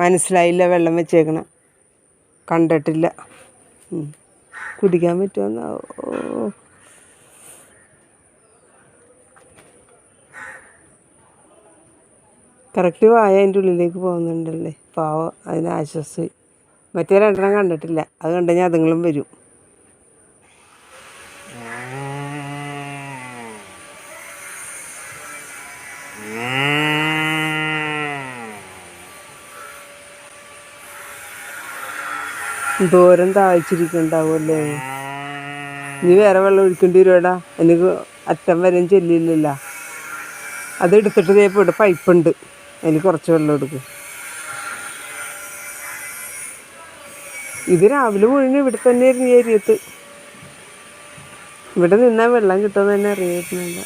മനസ്സിലായില്ല വെള്ളം വെച്ചേക്കണ. കണ്ടിട്ടില്ല. കുടിക്കാൻ പറ്റുമെന്ന് കറക്റ്റ് വായ അതിന്റെ ഉള്ളിലേക്ക് പോകുന്നുണ്ടല്ലേ? പാവം. അതിന് ആശ്വസി മറ്റേ രണ്ടെണ്ണം കണ്ടിട്ടില്ല. അത് കണ്ടു കഴിഞ്ഞാൽ അതുങ്ങളും വരും. ദൂരം താഴ്ചിരിക്കണ്ടാവുമല്ലേ നീ വേറെ വെള്ളം ഒഴിക്കേണ്ടി വരുവാടാ. എനിക്ക് അറ്റം വരെയും ചെല്ലില്ലല്ല അത് എടുത്തിട്ട് ഇപ്പോൾ ഇവിടെ പൈപ്പുണ്ട്. അതിൽ കുറച്ച് വെള്ളം എടുക്കും. ഇത് രാവിലെ മുഴുവൻ ഇവിടെ തന്നെ ആയിരുന്നു ഈ ഏരിയത്ത് ഇവിടെ നിന്നാൽ വെള്ളം കിട്ടുമെന്ന് തന്നെ